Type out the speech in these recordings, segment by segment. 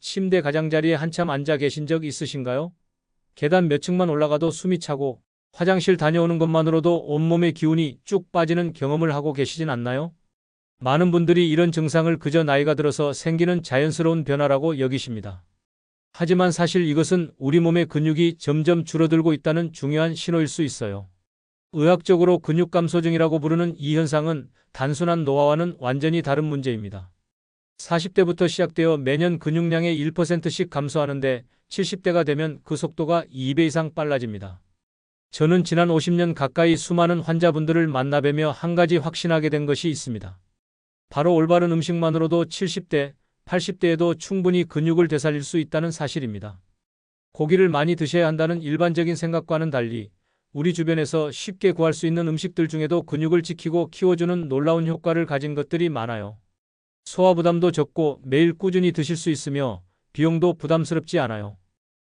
침대 가장자리에 한참 앉아 계신 적 있으신가요? 계단 몇 층만 올라가도 숨이 차고 화장실 다녀오는 것만으로도 온몸의 기운이 쭉 빠지는 경험을 하고 계시진 않나요? 많은 분들이 이런 증상을 그저 나이가 들어서 생기는 자연스러운 변화라고 여기십니다. 하지만 사실 이것은 우리 몸의 근육이 점점 줄어들고 있다는 중요한 신호일 수 있어요. 의학적으로 근육 감소증이라고 부르는 이 현상은 단순한 노화와는 완전히 다른 문제입니다. 40대부터 시작되어 매년 근육량의 1%씩 감소하는데 70대가 되면 그 속도가 2배 이상 빨라집니다. 저는 지난 50년 가까이 수많은 환자분들을 만나뵈며 한 가지 확신하게 된 것이 있습니다. 바로 올바른 음식만으로도 70대, 80대에도 충분히 근육을 되살릴 수 있다는 사실입니다. 고기를 많이 드셔야 한다는 일반적인 생각과는 달리 우리 주변에서 쉽게 구할 수 있는 음식들 중에도 근육을 지키고 키워주는 놀라운 효과를 가진 것들이 많아요. 소화 부담도 적고 매일 꾸준히 드실 수 있으며 비용도 부담스럽지 않아요.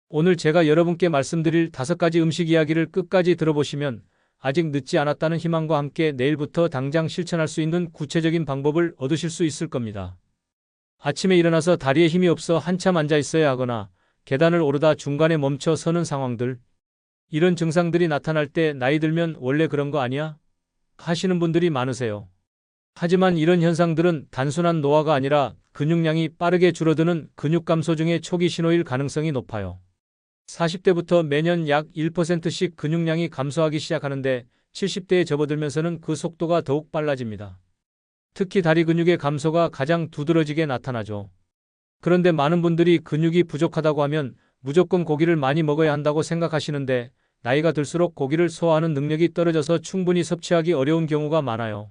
오늘 제가 여러분께 말씀드릴 다섯 가지 음식 이야기를 끝까지 들어보시면 아직 늦지 않았다는 희망과 함께 내일부터 당장 실천할 수 있는 구체적인 방법을 얻으실 수 있을 겁니다. 아침에 일어나서 다리에 힘이 없어 한참 앉아 있어야 하거나 계단을 오르다 중간에 멈춰 서는 상황들. 이런 증상들이 나타날 때 나이 들면 원래 그런 거 아니야? 하시는 분들이 많으세요. 하지만 이런 현상들은 단순한 노화가 아니라 근육량이 빠르게 줄어드는 근육 감소 중의 초기 신호일 가능성이 높아요. 40대부터 매년 약 1%씩 근육량이 감소하기 시작하는데 70대에 접어들면서는 그 속도가 더욱 빨라집니다. 특히 다리 근육의 감소가 가장 두드러지게 나타나죠. 그런데 많은 분들이 근육이 부족하다고 하면 무조건 고기를 많이 먹어야 한다고 생각하시는데 나이가 들수록 고기를 소화하는 능력이 떨어져서 충분히 섭취하기 어려운 경우가 많아요.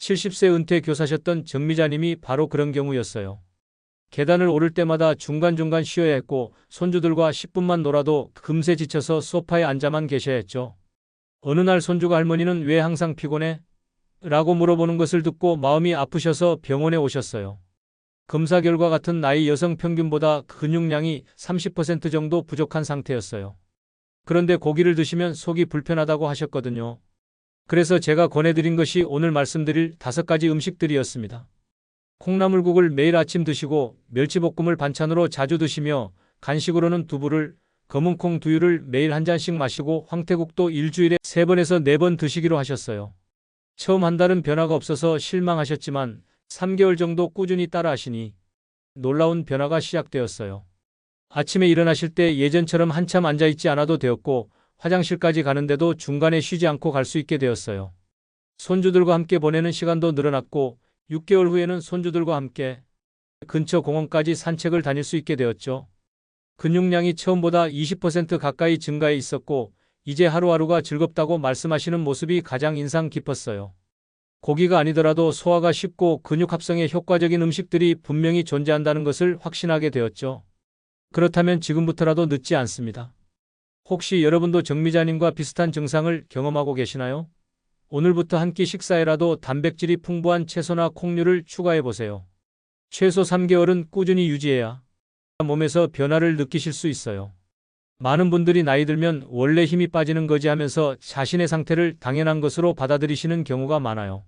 70세 은퇴 교사셨던 정미자님이 바로 그런 경우였어요. 계단을 오를 때마다 중간중간 쉬어야 했고 손주들과 10분만 놀아도 금세 지쳐서 소파에 앉아만 계셔야 했죠. 어느 날 손주가 할머니는 왜 항상 피곤해? 라고 물어보는 것을 듣고 마음이 아프셔서 병원에 오셨어요. 검사 결과 같은 나이 여성 평균보다 근육량이 30% 정도 부족한 상태였어요. 그런데 고기를 드시면 속이 불편하다고 하셨거든요. 그래서 제가 권해드린 것이 오늘 말씀드릴 다섯 가지 음식들이었습니다. 콩나물국을 매일 아침 드시고 멸치볶음을 반찬으로 자주 드시며 간식으로는 두부를 검은콩 두유를 매일 한 잔씩 마시고 황태국도 일주일에 세 번에서 네번 드시기로 하셨어요. 처음 한 달은 변화가 없어서 실망하셨지만 3개월 정도 꾸준히 따라 하시니 놀라운 변화가 시작되었어요. 아침에 일어나실 때 예전처럼 한참 앉아있지 않아도 되었고 화장실까지 가는데도 중간에 쉬지 않고 갈 수 있게 되었어요. 손주들과 함께 보내는 시간도 늘어났고 6개월 후에는 손주들과 함께 근처 공원까지 산책을 다닐 수 있게 되었죠. 근육량이 처음보다 20% 가까이 증가해 있었고 이제 하루하루가 즐겁다고 말씀하시는 모습이 가장 인상 깊었어요. 고기가 아니더라도 소화가 쉽고 근육 합성에 효과적인 음식들이 분명히 존재한다는 것을 확신하게 되었죠. 그렇다면 지금부터라도 늦지 않습니다. 혹시 여러분도 정미자님과 비슷한 증상을 경험하고 계시나요? 오늘부터 한 끼 식사에라도 단백질이 풍부한 채소나 콩류를 추가해 보세요. 최소 3개월은 꾸준히 유지해야 몸에서 변화를 느끼실 수 있어요. 많은 분들이 나이 들면 원래 힘이 빠지는 거지 하면서 자신의 상태를 당연한 것으로 받아들이시는 경우가 많아요.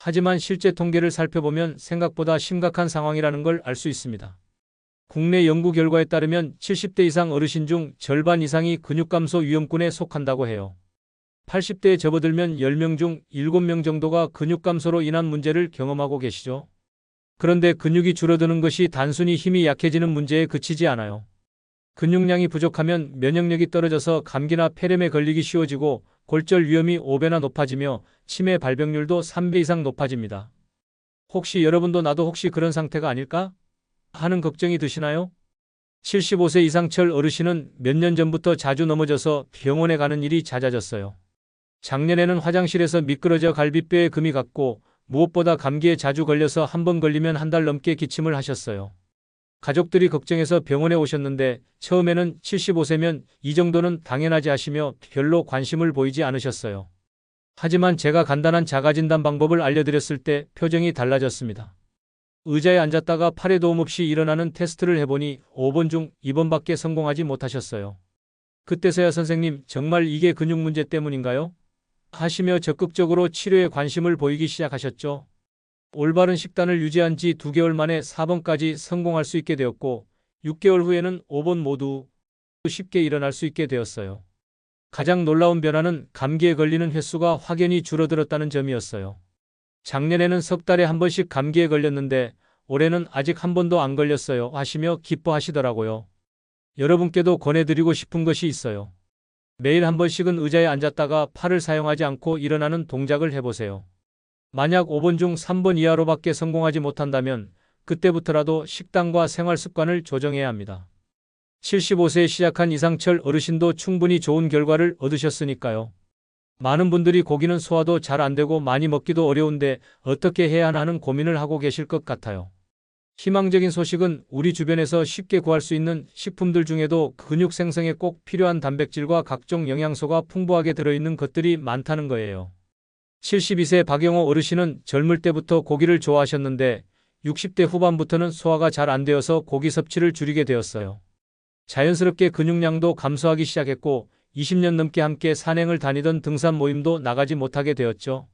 하지만 실제 통계를 살펴보면 생각보다 심각한 상황이라는 걸 알 수 있습니다. 국내 연구 결과에 따르면 70대 이상 어르신 중 절반 이상이 근육 감소 위험군에 속한다고 해요. 80대에 접어들면 10명 중 7명 정도가 근육 감소로 인한 문제를 경험하고 계시죠. 그런데 근육이 줄어드는 것이 단순히 힘이 약해지는 문제에 그치지 않아요. 근육량이 부족하면 면역력이 떨어져서 감기나 폐렴에 걸리기 쉬워지고 골절 위험이 5배나 높아지며 치매 발병률도 3배 이상 높아집니다. 혹시 여러분도 나도 혹시 그런 상태가 아닐까? 하는 걱정이 드시나요? 75세 이상철 어르신은 몇 년 전부터 자주 넘어져서 병원에 가는 일이 잦아졌어요. 작년에는 화장실에서 미끄러져 갈비뼈에 금이 갔고 무엇보다 감기에 자주 걸려서 한 번 걸리면 한 달 넘게 기침을 하셨어요. 가족들이 걱정해서 병원에 오셨는데 처음에는 75세면 이 정도는 당연하지 하시며 별로 관심을 보이지 않으셨어요. 하지만 제가 간단한 자가진단 방법을 알려드렸을 때 표정이 달라졌습니다. 의자에 앉았다가 팔에 도움 없이 일어나는 테스트를 해보니 5번 중 2번밖에 성공하지 못하셨어요. 그때서야 선생님 정말 이게 근육 문제 때문인가요? 하시며 적극적으로 치료에 관심을 보이기 시작하셨죠. 올바른 식단을 유지한 지 2개월 만에 4번까지 성공할 수 있게 되었고 6개월 후에는 5번 모두 쉽게 일어날 수 있게 되었어요. 가장 놀라운 변화는 감기에 걸리는 횟수가 확연히 줄어들었다는 점이었어요. 작년에는 석 달에 한 번씩 감기에 걸렸는데 올해는 아직 한 번도 안 걸렸어요 하시며 기뻐하시더라고요. 여러분께도 권해드리고 싶은 것이 있어요. 매일 한 번씩은 의자에 앉았다가 팔을 사용하지 않고 일어나는 동작을 해보세요. 만약 5번 중 3번 이하로밖에 성공하지 못한다면 그때부터라도 식단과 생활 습관을 조정해야 합니다. 75세에 시작한 이상철 어르신도 충분히 좋은 결과를 얻으셨으니까요. 많은 분들이 고기는 소화도 잘 안 되고 많이 먹기도 어려운데 어떻게 해야 하는 고민을 하고 계실 것 같아요. 희망적인 소식은 우리 주변에서 쉽게 구할 수 있는 식품들 중에도 근육 생성에 꼭 필요한 단백질과 각종 영양소가 풍부하게 들어있는 것들이 많다는 거예요. 72세 박영호 어르신은 젊을 때부터 고기를 좋아하셨는데 60대 후반부터는 소화가 잘 안 되어서 고기 섭취를 줄이게 되었어요. 자연스럽게 근육량도 감소하기 시작했고 20년 넘게 함께 산행을 다니던 등산 모임도 나가지 못하게 되었죠.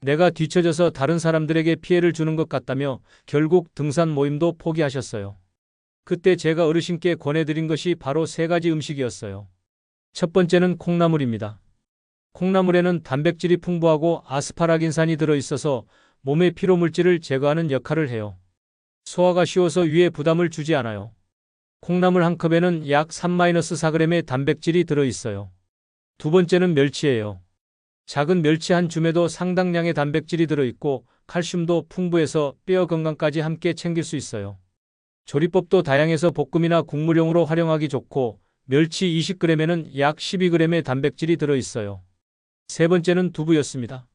내가 뒤처져서 다른 사람들에게 피해를 주는 것 같다며 결국 등산 모임도 포기하셨어요. 그때 제가 어르신께 권해드린 것이 바로 세 가지 음식이었어요. 첫 번째는 콩나물입니다. 콩나물에는 단백질이 풍부하고 아스파라긴산이 들어있어서 몸의 피로물질을 제거하는 역할을 해요. 소화가 쉬워서 위에 부담을 주지 않아요. 콩나물 한 컵에는 약 3-4g의 단백질이 들어있어요. 두 번째는 멸치예요. 작은 멸치 한 줌에도 상당량의 단백질이 들어있고 칼슘도 풍부해서 뼈 건강까지 함께 챙길 수 있어요. 조리법도 다양해서 볶음이나 국물용으로 활용하기 좋고 멸치 20g에는 약 12g의 단백질이 들어있어요. 세 번째는 두부였습니다.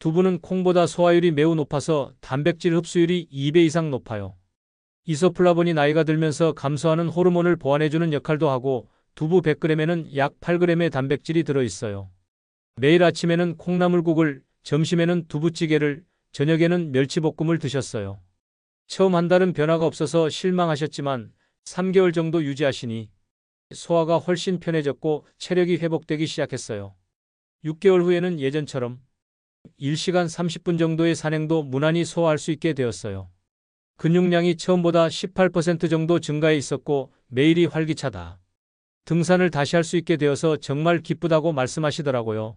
두부는 콩보다 소화율이 매우 높아서 단백질 흡수율이 2배 이상 높아요. 이소플라본이 나이가 들면서 감소하는 호르몬을 보완해주는 역할도 하고 두부 100g에는 약 8g의 단백질이 들어있어요. 매일 아침에는 콩나물국을, 점심에는 두부찌개를, 저녁에는 멸치볶음을 드셨어요. 처음 한 달은 변화가 없어서 실망하셨지만 3개월 정도 유지하시니 소화가 훨씬 편해졌고 체력이 회복되기 시작했어요. 6개월 후에는 예전처럼 1시간 30분 정도의 산행도 무난히 소화할 수 있게 되었어요. 근육량이 처음보다 18% 정도 증가해 있었고 매일이 활기차다. 등산을 다시 할 수 있게 되어서 정말 기쁘다고 말씀하시더라고요.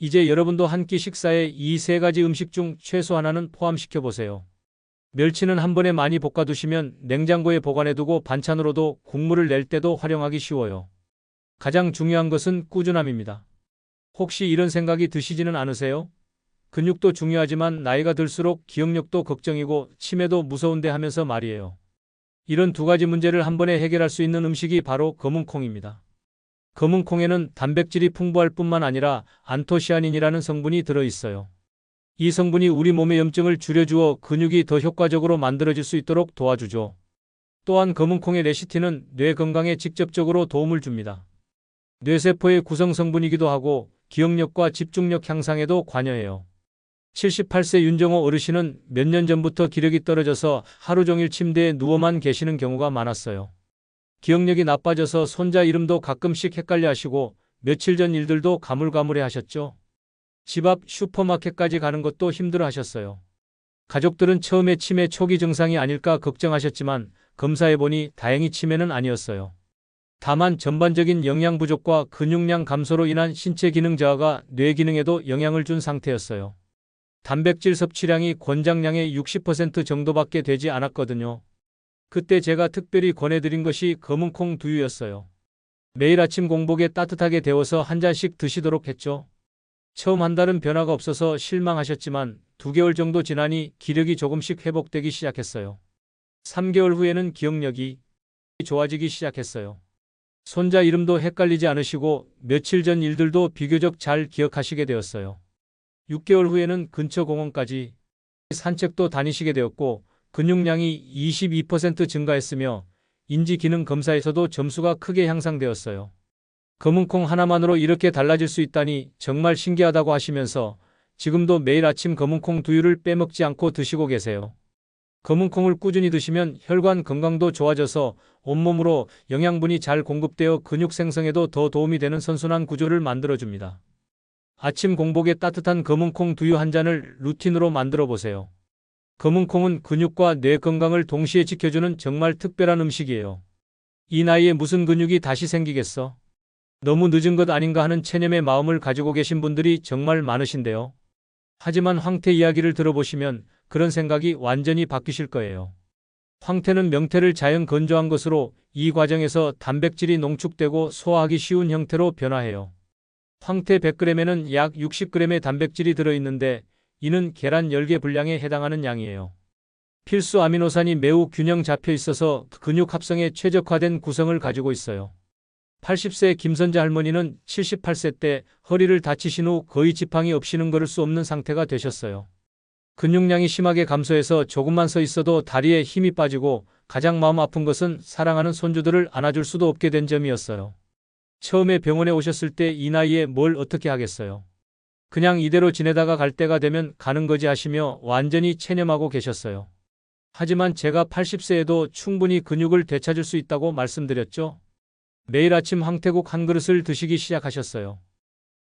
이제 여러분도 한 끼 식사에 이 세 가지 음식 중 최소 하나는 포함시켜 보세요. 멸치는 한 번에 많이 볶아 두시면 냉장고에 보관해 두고 반찬으로도 국물을 낼 때도 활용하기 쉬워요. 가장 중요한 것은 꾸준함입니다. 혹시 이런 생각이 드시지는 않으세요? 근육도 중요하지만 나이가 들수록 기억력도 걱정이고 치매도 무서운데 하면서 말이에요. 이런 두 가지 문제를 한 번에 해결할 수 있는 음식이 바로 검은콩입니다. 검은콩에는 단백질이 풍부할 뿐만 아니라 안토시아닌이라는 성분이 들어있어요. 이 성분이 우리 몸의 염증을 줄여주어 근육이 더 효과적으로 만들어질 수 있도록 도와주죠. 또한 검은콩의 레시틴은 뇌 건강에 직접적으로 도움을 줍니다. 뇌세포의 구성 성분이기도 하고 기억력과 집중력 향상에도 관여해요. 78세 윤정호 어르신은 몇 년 전부터 기력이 떨어져서 하루 종일 침대에 누워만 계시는 경우가 많았어요. 기억력이 나빠져서 손자 이름도 가끔씩 헷갈려 하시고 며칠 전 일들도 가물가물해 하셨죠. 집 앞 슈퍼마켓까지 가는 것도 힘들어 하셨어요. 가족들은 처음에 치매 초기 증상이 아닐까 걱정하셨지만 검사해보니 다행히 치매는 아니었어요. 다만 전반적인 영양 부족과 근육량 감소로 인한 신체 기능 저하가 뇌 기능에도 영향을 준 상태였어요. 단백질 섭취량이 권장량의 60% 정도밖에 되지 않았거든요. 그때 제가 특별히 권해드린 것이 검은콩 두유였어요. 매일 아침 공복에 따뜻하게 데워서 한 잔씩 드시도록 했죠. 처음 한 달은 변화가 없어서 실망하셨지만 두 개월 정도 지나니 기력이 조금씩 회복되기 시작했어요. 3개월 후에는 기억력이 좋아지기 시작했어요. 손자 이름도 헷갈리지 않으시고 며칠 전 일들도 비교적 잘 기억하시게 되었어요. 6개월 후에는 근처 공원까지 산책도 다니시게 되었고 근육량이 22% 증가했으며 인지 기능 검사에서도 점수가 크게 향상되었어요. 검은콩 하나만으로 이렇게 달라질 수 있다니 정말 신기하다고 하시면서 지금도 매일 아침 검은콩 두유를 빼먹지 않고 드시고 계세요. 검은콩을 꾸준히 드시면 혈관 건강도 좋아져서 온몸으로 영양분이 잘 공급되어 근육 생성에도 더 도움이 되는 선순환 구조를 만들어줍니다. 아침 공복에 따뜻한 검은콩 두유 한 잔을 루틴으로 만들어 보세요. 검은콩은 근육과 뇌 건강을 동시에 지켜주는 정말 특별한 음식이에요. 이 나이에 무슨 근육이 다시 생기겠어? 너무 늦은 것 아닌가 하는 체념의 마음을 가지고 계신 분들이 정말 많으신데요. 하지만 황태 이야기를 들어보시면 그런 생각이 완전히 바뀌실 거예요. 황태는 명태를 자연 건조한 것으로 이 과정에서 단백질이 농축되고 소화하기 쉬운 형태로 변화해요. 황태 100g에는 약 60g의 단백질이 들어있는데 이는 계란 10개 분량에 해당하는 양이에요. 필수 아미노산이 매우 균형 잡혀 있어서 근육 합성에 최적화된 구성을 가지고 있어요. 80세 김선재 할머니는 78세 때 허리를 다치신 후 거의 지팡이 없이는 걸을 수 없는 상태가 되셨어요. 근육량이 심하게 감소해서 조금만 서 있어도 다리에 힘이 빠지고 가장 마음 아픈 것은 사랑하는 손주들을 안아줄 수도 없게 된 점이었어요. 처음에 병원에 오셨을 때 이 나이에 뭘 어떻게 하겠어요. 그냥 이대로 지내다가 갈 때가 되면 가는 거지 하시며 완전히 체념하고 계셨어요. 하지만 제가 80세에도 충분히 근육을 되찾을 수 있다고 말씀드렸죠. 매일 아침 황태국 한 그릇을 드시기 시작하셨어요.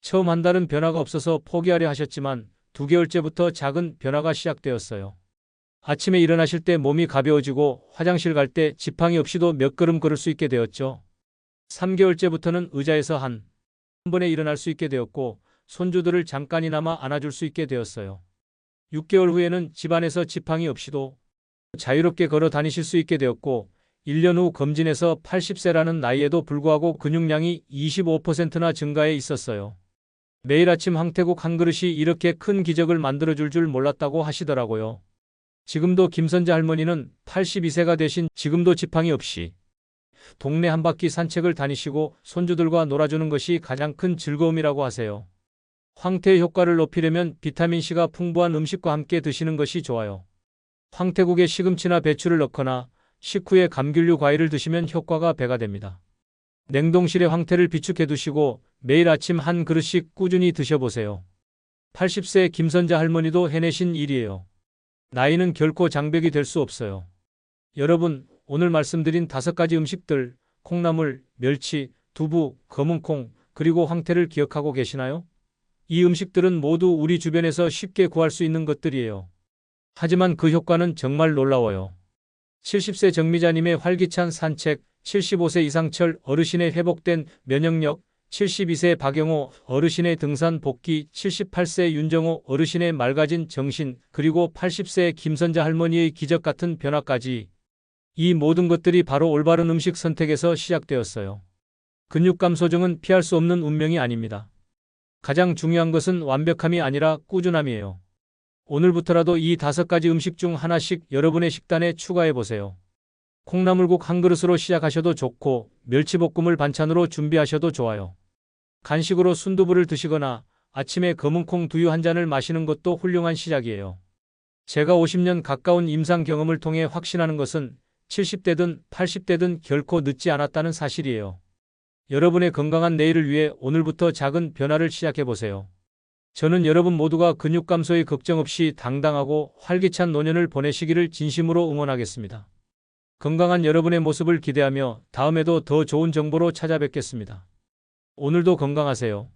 처음 한 달은 변화가 없어서 포기하려 하셨지만 두 개월째부터 작은 변화가 시작되었어요. 아침에 일어나실 때 몸이 가벼워지고 화장실 갈 때 지팡이 없이도 몇 걸음 걸을 수 있게 되었죠. 3개월째부터는 의자에서 한, 한 번에 일어날 수 있게 되었고 손주들을 잠깐이나마 안아줄 수 있게 되었어요. 6개월 후에는 집안에서 지팡이 없이도 자유롭게 걸어 다니실 수 있게 되었고 1년 후 검진에서 80세라는 나이에도 불구하고 근육량이 25%나 증가해 있었어요. 매일 아침 황태국 한 그릇이 이렇게 큰 기적을 만들어줄 줄 몰랐다고 하시더라고요. 지금도 김선재 할머니는 82세가 되신 지금도 지팡이 없이 동네 한 바퀴 산책을 다니시고 손주들과 놀아주는 것이 가장 큰 즐거움이라고 하세요. 황태의 효과를 높이려면 비타민C가 풍부한 음식과 함께 드시는 것이 좋아요. 황태국에 시금치나 배추를 넣거나 식후에 감귤류 과일을 드시면 효과가 배가 됩니다. 냉동실에 황태를 비축해 두시고 매일 아침 한 그릇씩 꾸준히 드셔보세요. 80세 김선자 할머니도 해내신 일이에요. 나이는 결코 장벽이 될 수 없어요. 여러분, 오늘 말씀드린 다섯 가지 음식들, 콩나물, 멸치, 두부, 검은콩, 그리고 황태를 기억하고 계시나요? 이 음식들은 모두 우리 주변에서 쉽게 구할 수 있는 것들이에요. 하지만 그 효과는 정말 놀라워요. 70세 정미자님의 활기찬 산책, 75세 이상철 어르신의 회복된 면역력, 72세 박영호 어르신의 등산 복귀, 78세 윤정호 어르신의 맑아진 정신, 그리고 80세 김선자 할머니의 기적 같은 변화까지 이 모든 것들이 바로 올바른 음식 선택에서 시작되었어요. 근육 감 소정은 피할 수 없는 운명이 아닙니다. 가장 중요한 것은 완벽함이 아니라 꾸준함이에요. 오늘부터라도 이 다섯 가지 음식 중 하나씩 여러분의 식단에 추가해 보세요. 콩나물국 한 그릇으로 시작하셔도 좋고 멸치볶음을 반찬으로 준비하셔도 좋아요. 간식으로 순두부를 드시거나 아침에 검은콩 두유 한 잔을 마시는 것도 훌륭한 시작이에요. 제가 50년 가까운 임상 경험을 통해 확신하는 것은 70대든 80대든 결코 늦지 않았다는 사실이에요. 여러분의 건강한 내일을 위해 오늘부터 작은 변화를 시작해 보세요. 저는 여러분 모두가 근육 감소에 걱정 없이 당당하고 활기찬 노년을 보내시기를 진심으로 응원하겠습니다. 건강한 여러분의 모습을 기대하며 다음에도 더 좋은 정보로 찾아뵙겠습니다. 오늘도 건강하세요.